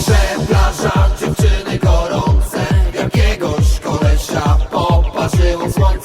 Morze, plaża, dziewczyny gorące Jakiegoś kolesia poparzyło słońce.